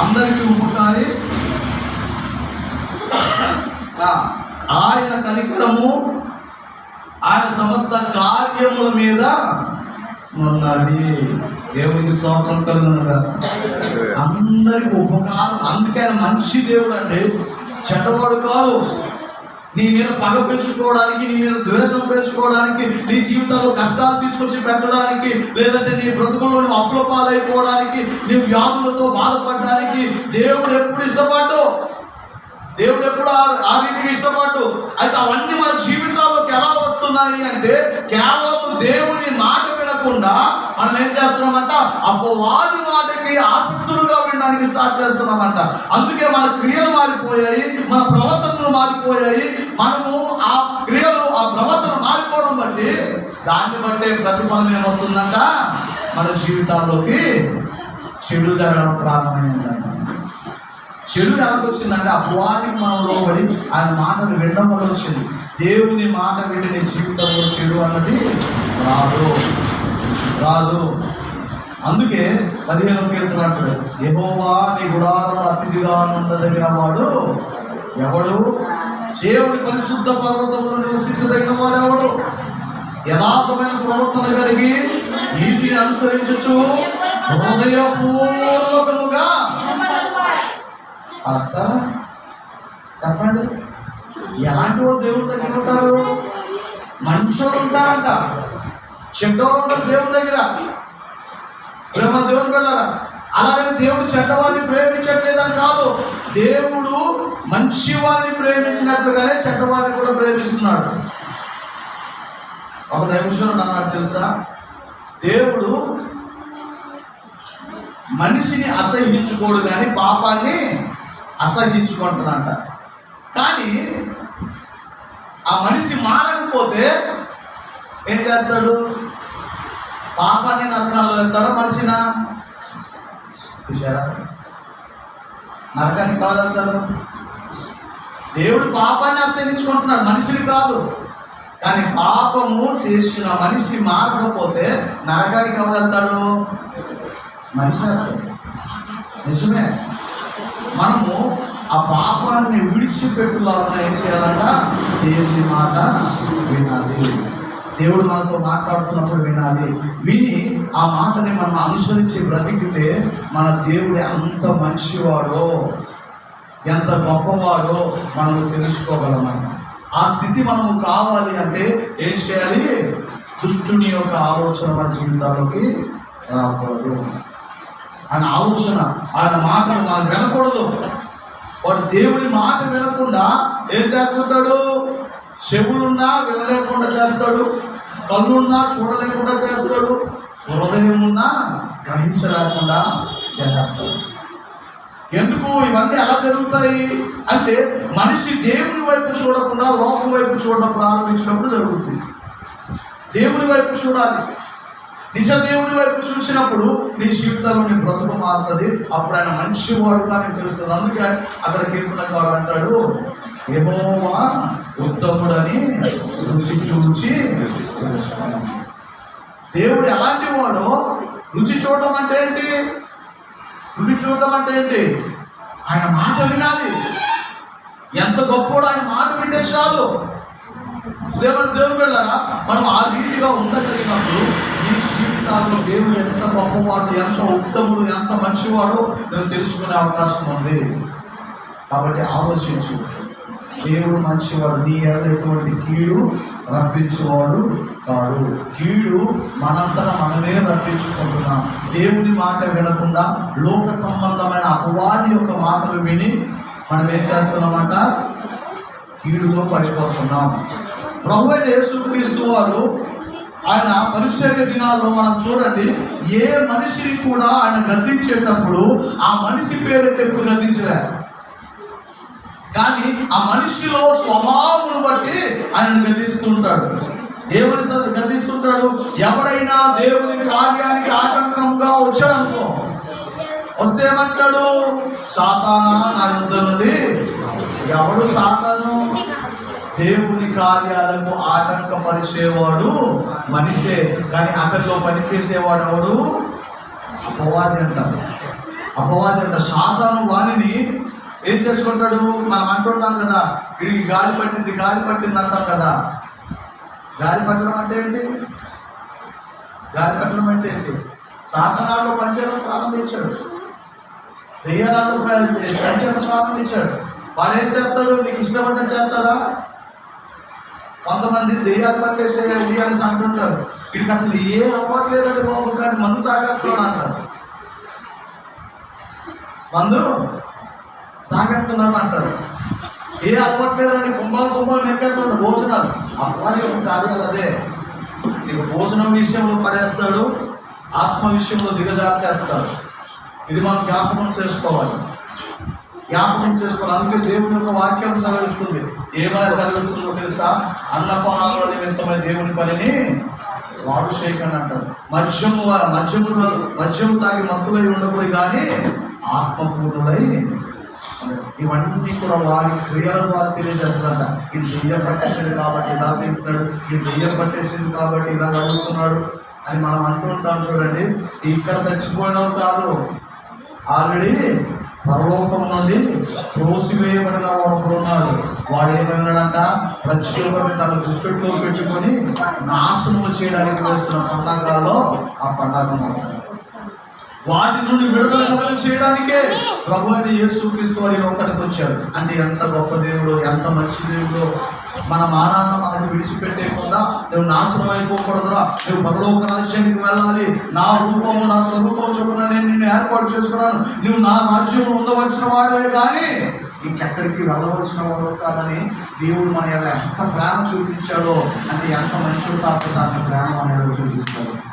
అందరికీ ఉపకారి ఆయన కనికరము ఆయన సమస్త కార్యముల మీద ఉన్నది. దేవునికి స్తోత్రం కలుగునుగా అందరికి ఉపకారం. అందుకే ఆయన మంచి దేవుడు అండి. చెడ్డవాడు కాదు. నీ మీద పగ పెంచుకోవడానికి నీ మీద ద్వేషం పెంచుకోవడానికి నీ జీవితంలో కష్టాలు తీసుకొచ్చి పెట్టడానికి లేదంటే నీ బ్రతుకుల్లో నువ్వు అప్పుల పాలైపోవడానికి నీ వ్యాధులతో బాధపడ్డ దేవుడు ఎప్పుడు ఇష్టపడ్డు దేవుడు ఎప్పుడు ఆ- రీతికి ఇష్టపడ్డు అయితే అవన్నీ మన జీవితాల్లోకి ఎలా వస్తున్నాయి అంటే కేవలం దేవుని మాట వినకుండా మనం ఏం చేస్తున్నామంట? అపవాది మాటకి ఆసక్తులుగా వినడానికి స్టార్ట్ చేస్తున్నామంట. అందుకే మన క్రియలు మారిపోయాయి మన ప్రవర్తనలు మారిపోయాయి. మనము ఆ క్రియలు ఆ ప్రవర్తన మారిపోవడం బట్టి దాన్ని బట్టే ప్రతిఫలం ఏమొస్తుందంట? మన జీవితాల్లోకి చెడు జరగడం ప్రారంభమైందంట. చెడు ఎలాగొచ్చిందంటే అపవాదికి మనం లోబడి ఆయన మాటను వినడం వల్ల వచ్చింది. దేవుని మాట విని నీ జీవితంలో చెడు అన్నది రాదు. రాదు. అందుకే పదిహేను కీర్తనట్లు యెహోవా నీ గుడారంలో అతిథిగా ఉండదగిన వాడు ఎవడు? దేవుని పరిశుద్ధ పర్వతంలో నివసించదగిన వాడు ఎవడు? యథార్థమైన ప్రవర్తన కలిగి నీతిని అనుసరించచ్చు హృదయపూర్వకముగా అర్థమా? చెప్పండి. ఎలాంటి వాళ్ళు దేవుడి దగ్గర ఉంటారు మంచోళ్ళు ఉంటారంట. చెడ్డోడు ఉంటారు దేవుడి దగ్గర. ప్రేమ దేవుడు వెళ్ళారా? అలాగని దేవుడు చెడ్డవారిని ప్రేమించట్లేదని కాదు. దేవుడు మంచి వారిని ప్రేమించినట్లుగానే చెడ్డవారిని కూడా ప్రేమిస్తున్నాడు. ఒక నిమిషం నాకు తెలుసా? దేవుడు మనిషిని అసహించుకోడు కానీ పాపాన్ని అసహించుకుంటున్నాడంట కానీ ఆ మనిషి మారకపోతే ఏం చేస్తాడు? పాపాన్ని నరకాల్లో వెళ్తాడో మనిషిన. చూసారా నరకానికి కాదు దేవుడు పాపాన్ని ఆశ్రయించుకుంటున్నాడు మనిషిని కాదు. కానీ పాపము చేసిన మనిషి మారకపోతే నరకానికి ఎవరు వెళ్తాడు? మనిషి నిజమే. మనము ఆ పాపాన్ని విడిచిపెట్టులాగా ఏం చేయాలంట? దేవుని మాట వినాలి. దేవుడు మనతో మాట్లాడుతున్నప్పుడు వినాలి. విని ఆ మాటని మనం అనుసరించి బ్రతికితే మన దేవుడు అంత మంచివాడో ఎంత గొప్పవాడో మనం తెలుసుకోగలమని. ఆ స్థితి మనము కావాలి అంటే ఏం చేయాలి? దుష్టుని యొక్క ఆలోచన మన జీవితాలకి రాకూడదు. ఆయన ఆలోచన ఆయన మాటలు మనం వినకూడదు. వాడు దేవుని మాట వినకుండా ఏం చేస్తుంటాడు? చెవులున్నా వినలేకుండా చేస్తాడు కళ్ళున్నా చూడలేకుండా చేస్తాడు హృదయం ఉన్నా గ్రహించలేకుండా చేస్తాడు. ఎందుకు? ఇవన్నీ ఎలా జరుగుతాయి? అంటే మనిషి దేవుని వైపు చూడకుండా లోకం వైపు చూడడం ప్రారంభించినప్పుడు జరుగుతుంది. దేవుని వైపు చూడాలి. నిజ దేవుని వైపు చూసినప్పుడు నీ జీవితంలో నీ బ్రతుకు మారుతుంది. అప్పుడు ఆయన మంచివాడుగా నీకు తెలుస్తుంది. అందుకే అక్కడ కీర్తనకాడు అంటాడు ఏమో ఉత్తముడని రుచి చూచి దేవుడు ఎలాంటి వాడో రుచి చూడటం అంటే ఏంటి? రుచి చూడటం అంటే ఏంటి? ఆయన మాట వినాలి. ఎంత గొప్పవాడు ఆయన మాట వింటే చాలు. దేవుడు దేవుడు వెళ్ళారా మనం ఆ రీతిగా ఉండగలిగినప్పుడు ఈ జీవితాల్లో దేవుడు ఎంత గొప్పవాడు ఎంత ఉత్తముడు ఎంత మంచివాడో నేను తెలుసుకునే అవకాశం ఉంది. కాబట్టి ఆలోచించు. దేవుడు మంచివాడు నీ ఎడ ఎటువంటి కీడు రప్పించేవాడు కాడు. కీడు మనంతట మనమే రప్పించుకుంటున్నాం. దేవుని మాట వినకుండా లోక సంబంధమైన అపవాది యొక్క మాటలు విని మనం ఏం చేస్తున్నామంట? కీడులో పడిపోతున్నాం. ప్రభు అయిన యేసుక్రీస్తు వారు ఆయన పరిచర్య దినాల్లో మనం చూడండి ఏ మనిషిని కూడా ఆయన గద్దించేటప్పుడు ఆ మనిషి పేరైతే ఎప్పుడు గద్దించలేరు కానీ ఆ మనిషిలో స్వభావం బట్టి ఆయన గద్దిస్తుంటాడు. ఏ మనిషి గద్దిస్తుంటాడు. ఎవడైనా దేవుని కార్యానికి ఆటంకంగా వచ్చాడనుకో వస్తే ఏమంటాడు? సాతానా నా యుద్ధ నుండి? ఎవడు సాతాను? దేవుని కార్యాలకు ఆటంకపరిచేవాడు మనిషే కానీ అతనిలో పనిచేసేవాడు ఎవడు? అపవాది అంటారు. అపవాది అంట సాతాను వాణిని ఏం చేసుకుంటాడు? మనం అంటుంటాం కదా వీడికి గాలి పట్టింది గాలి పట్టింది అంటాం కదా. గాలి పట్టడం అంటే ఏంటి? గాలి పట్టడం అంటే ఏంటి? సాధనాల్లో పనిచేయడం ప్రారంభించాడు. దెయ్యాలలో పనిచేయడం ప్రారంభించాడు. వాడు ఏం చేస్తాడు? నీకు ఇష్టపడ్డ చేస్తాడా? కొంతమంది దెయ్యాలు పట్టేసేయాలి అని అంటుంటారు వీడికి అసలు ఏ అవ్వట్లేదండి బాబు కానీ మందు తాగేస్తున్నాడు అంటారు. మందు తాగేస్తున్నాడు అంటారు. ఏ అవ్వట్లేదండి కుంభాలు కుంభాలు నెక్కేస్తాడు భోజనాలు. అవ్వాలి ఒక కార్యాలు అదే. నీకు భోజనం విషయంలో పడేస్తాడు ఆత్మ విషయంలో దిగజారు చేస్తాడు. ఇది మనం జ్ఞాపకం చేసుకోవాలి. జ్ఞాపకం చేసుకోవాలి అందుకే దేవుని యొక్క వాక్యం సెలవిస్తుంది ఏమైనా సెలవిస్తుందో తెలుసా? అన్నపానాల నిమిత్తమైన దేవుని పనిని వాడు చేయకండి అంటాడు. మద్యము మద్యము మద్యం తాగి మత్తులై ఉండకూడదు కానీ ఆత్మపూర్ణులై ఇవన్నీ కూడా వారి క్రియల ద్వారా తెలియజేస్తుందంట ఇది దెయ్యం పట్టేసింది కాబట్టి ఇలా తింటున్నాడు ఇది దెయ్యం పట్టేసింది కాబట్టి ఇలా అడుగుతున్నాడు అని మనం అంటుంటాం చూడండి. ఇక్కడ చచ్చిపోయిన కాదు. ఆల్రెడీ పరలోకం నుండి త్రోసివేయబడిన వాడు ఒకడు ఉన్నాడు. వాడు ఏమన్నాడంట? ప్రతి ఒక్కరిని తన గుప్పెట్లో పెట్టుకొని నాశనం చేయడానికి వేస్తున్న పండగలలో ఆ పండగ వాటి నుండి విడుదల కలుగ చేయడానికే ప్రభు అయిన యేసు క్రీస్తు వారి లోకానికి వచ్చాడు. అంటే ఎంత గొప్ప దేవుడు ఎంత మంచి దేవుడు మన మానాన్న మనకు విడిచిపెట్టేయకుండా నువ్వు నాశనం అయిపోకూడదురా. నువ్వు పరలోక రాజ్యానికి వెళ్ళాలి. నా రూపము నా స్వరూపం చొప్పున నేను నిన్ను ఏర్పాటు చేసుకున్నాను. నువ్వు నా రాజ్యంలో ఉండవలసిన వాడే కానీ ఇంకెక్కడికి వెళ్ళవలసిన వాడు కాదని దేవుడు మన యొక్క ఎంత ప్రేమ చూపించాడో అంటే ఎంత మనుషులు కాదు దాని ప్రేమ అనేది చూపిస్తాడు.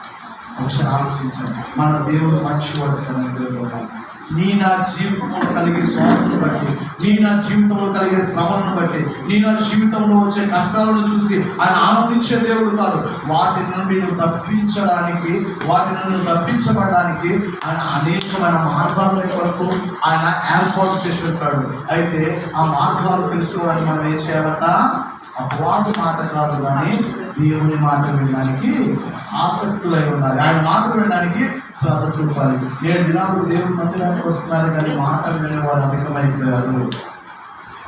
ఒకసారి ఆలోచించండి. మన దేవుడు మంచివాడు తన దేవుడు నీ నా జీవితంలో కలిగే స్వామిని బట్టి నీ నా జీవితంలో కలిగే శ్రమను బట్టి నీ నా జీవితంలో వచ్చే కష్టాలను చూసి ఆయన ఆనందించే దేవుడు కాదు. వాటి నుండి నువ్వు తప్పించడానికి వాటి నుండి తప్పించబడడానికి ఆయన అనేకమైన మార్గాల వరకు ఆయన ఏర్పాటు చేసి ఉంటాడు. అయితే ఆ మార్గాలు తెలుసుకోవడానికి మనం ఏం చేయాలంట? అపవాదు మాట కాదు కానీ దేవుని మాట వినడానికి ఆసక్తులై ఉండాలి ఆయన మాట వినడానికి శ్రద్ధ చూపాలి. నేను దినాలు దేవుని మందిరానికి వస్తున్నాను కానీ మాట వినే వారు అధికమైపోయారు.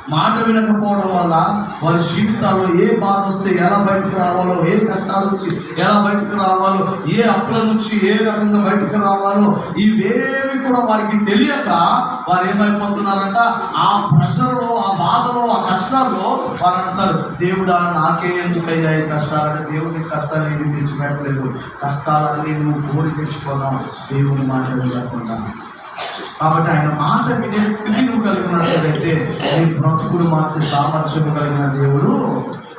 మాట వినకపోవడం వల్ల వారి జీవితాల్లో ఏ బాధ వస్తే ఎలా బయటకు రావాలో ఏ కష్టాల నుంచి ఎలా బయటకు రావాలో ఏ అప్పుల నుంచి ఏ రకంగా బయటకు రావాలో ఇవేవి కూడా వారికి తెలియక వారు ఏమైపోతున్నారంట? ఆ ప్రెషర్లో ఆ బాధలో ఆ కష్టాల్లో వారు అంటారు దేవుడా నాకే ఎందుకు ఈ కష్టాలంటే దేవుడికి కష్టాలు ఏది తెచ్చిపెట్టలేదు కష్టాలన్నీ నువ్వు కోరి తెచ్చుకోదాం దేవుని మాట వినకుండా కాబట్టి ఆయన మాట వినే స్థితిని కలిగినట్లయితే నీ బ్రతుకులు మార్చే సామర్థ్యం కలిగిన దేవుడు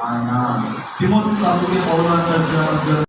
ఆయన. తిమోతి పౌరు